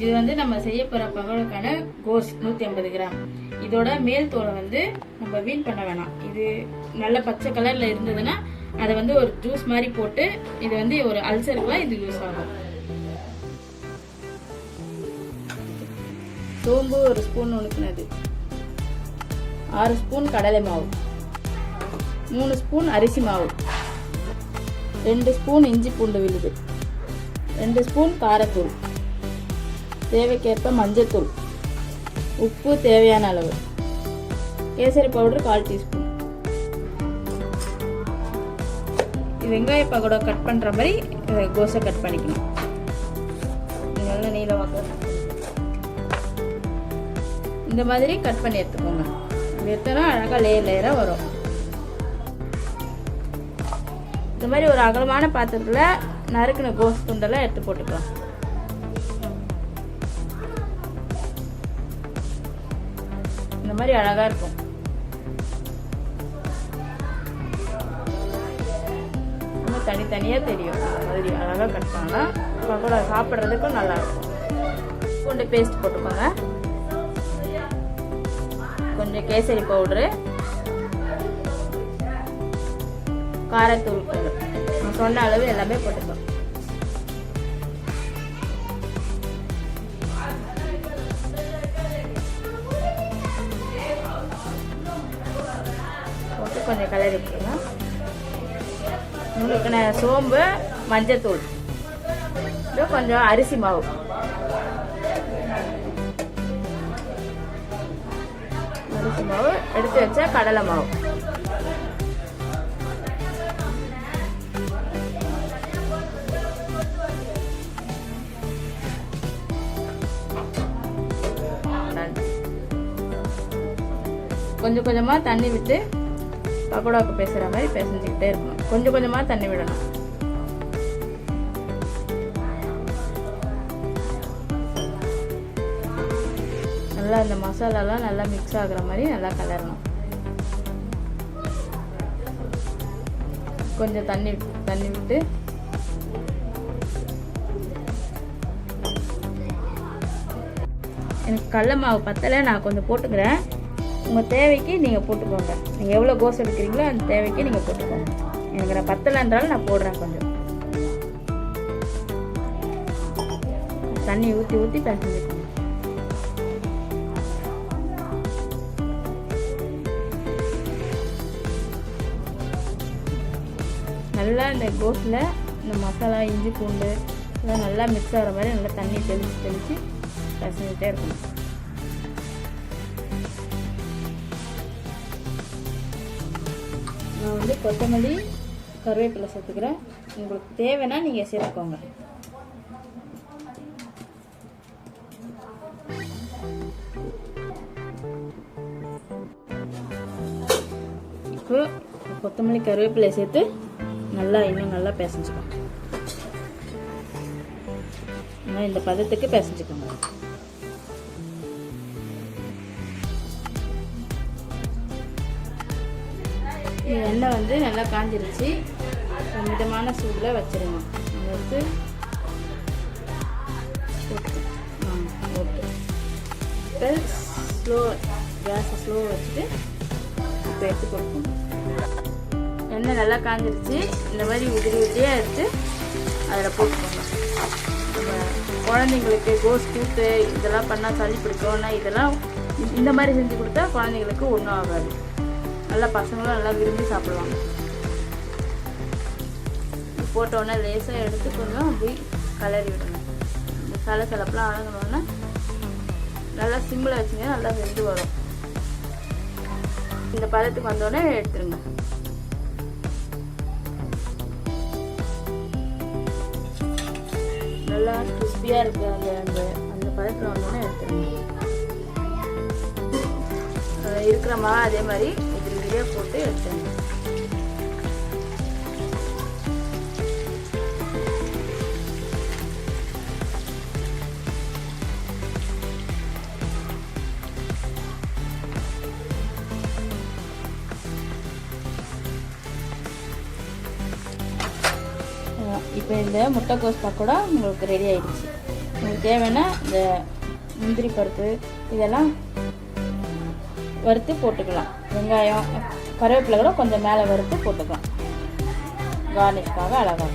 இது வந்து நம்ம செய்ய போகிற பகலுக்கான கோஸ் நூற்றி ஐம்பது கிராம். இதோட மேல் தோலை வந்து நம்ம வீண் பண்ண வேணாம். இது நல்ல பச்சை கலரில் இருந்ததுன்னா அதை வந்து ஒரு ஜூஸ் மாதிரி போட்டு இது வந்து ஒரு அல்சருக்குலாம் இது யூஸ் ஆகும். சோம்பு ஒரு ஸ்பூன் உணுக்குனது. ஆறு ஸ்பூன் கடலை மாவு. மூணு ஸ்பூன் அரிசி மாவு. ரெண்டு ஸ்பூன் இஞ்சி பூண்டு விழுது. ரெண்டு ஸ்பூன் காரத்தூள். தேவைக்கேற்ப மஞ்சத்தூள் உப்பு தேவையான அளவு. கேசரி பவுடர் கால் டீஸ்பூன். வெங்காய பகோடா கட் பண்ணுற மாதிரி அஹ், கோஸை கட் பண்ணிக்கணும். நல்லா நல்ல நீளமாக இந்த மாதிரி கட் பண்ணி எடுத்துக்கோங்க. எத்தனை எடுத்தோன்னா அழகாக லேயர் லேயராக வரும். இந்த மாதிரி ஒரு அகலமான பாத்திரத்தில் நறுக்கின கோஸ் துண்டெல்லாம் எடுத்து போட்டுக்கலாம். இந்த மாதிரி அழகா இருக்கும். தனித்தனியாக தெரியும். இந்த மாதிரி அழகாக கட் பண்ணலாம் பக்கோடா சாப்பிட்றதுக்கும் நல்லா இருக்கும். பூண்டு பேஸ்ட் போட்டுக்கோங்க. கொஞ்சம் கேசரி பவுடரு. காரத்தூள் நான் சொன்ன அளவு எல்லாமே போட்டுக்கலாம் கொஞ்சம் கலரி விட்டுருங்க உங்களுக்கு நான் சோம்பு மஞ்சத்தூள். இன்னும் கொஞ்சம் அரிசி மாவு. அரிசி மாவு எடுத்து வச்ச கடலை மாவு. கொஞ்சம் கொஞ்சமாக தண்ணி விட்டு பக்கோடாவுக்கு பேசுகிற மாதிரி பேசஞ்சிக்கிட்டே இருக்கணும். கொஞ்சம் கொஞ்சமாக தண்ணி விடணும். நல்லா இந்த மசாலாலாம் நல்லா மிக்ஸ் ஆகுற மாதிரி நல்லா கலரணும். கொஞ்சம் தண்ணி தண்ணி விட்டு. எனக்கு கடல மாவு பத்தலை நான் கொஞ்சம் போட்டுக்கிறேன். உங்கள் தேவைக்கு நீங்கள் போட்டுக்கோங்க. நீங்கள் எவ்வளோ கோஸ் எடுக்கிறீங்களோ அந்த தேவைக்கு நீங்கள் போட்டுக்கோங்க. எனக்கு நான் பத்தலைன்றாலும் நான் போடுறேன் கொஞ்சம். தண்ணி ஊற்றி ஊற்றி பிசைஞ்சுக்கோங்க நல்லா இந்த கோஸில் இந்த மசாலா இஞ்சி பூண்டு இதெல்லாம் நல்லா மிக்ஸ் ஆகிற மாதிரி நல்லா தண்ணி தெளித்து தெளித்து பசங்கிட்டே இருக்கணும். நான் வந்து கொத்தமல்லி கருவேப்பிலை சேர்த்துக்கிறேன். உங்களுக்கு தேவைன்னா நீங்கள் சேர்த்துக்கோங்க. இப்போ கொத்தமல்லி கருவேப்பிலை சேர்த்து நல்லா இன்னும் நல்லா பிசைஞ்சுக்கோங்க. இந்த பதத்துக்கு பிசைஞ்சுக்கோங்க. இந்த எண்ணெய் வந்து நல்லா காஞ்சிருச்சு. மிதமான சூடில் வச்சிருங்க. அதை எடுத்து இப்போ ஸ்லோ கேஸை ஸ்லோ வச்சுட்டு இப்போ எடுத்து கொடுக்கணும் எண்ணெய் நல்லா காஞ்சிருச்சு. இந்த மாதிரி உதிரி உதிரியாக எடுத்து அதில் போட்டுக்கோங்க. குழந்தைங்களுக்கு கோஸ் கூத்து இதெல்லாம் பண்ணால் சளி பிடிக்கும்னா இதெல்லாம் இந்த மாதிரி செஞ்சு கொடுத்தா குழந்தைங்களுக்கு ஒன்றும் ஆகாது. நல்லா பசங்களும் நல்லா விரும்பி சாப்பிடுவாங்க. போட்டோடனே லேசாக எடுத்து கொஞ்சம் அப்படி கலரி விடணும். இந்த சலசலப்பெலாம் அழகணுன்னா நல்லா சிம்பிளாக வச்சுங்க நல்லா வெந்து வரும். இந்த பதத்துக்கு வந்தோடனே எடுத்துருங்க. நல்லா கிறிஸ்பியாக இருக்குது அந்த அந்த அந்த பதத்தில் வந்தோடனே எடுத்துருங்க. இருக்கிற மாதிரி அதே மாதிரி நிறைய போட்டு எடுத்துருங்க. இப்போ இந்த முட்டைக்கோஸ் பக்கோடா உங்களுக்கு ரெடி ஆயிடுச்சு. உங்களுக்கு தேவைன்னா இந்த முந்திரி பருப்பு இதெல்லாம் வறுத்து போட்டுக்கலாம். வெங்காயம் கருவேப்பிலை கூட கொஞ்சம் மேலே வறுத்து போட்டுக்கலாம். கார்னிஷ்காக அழகாக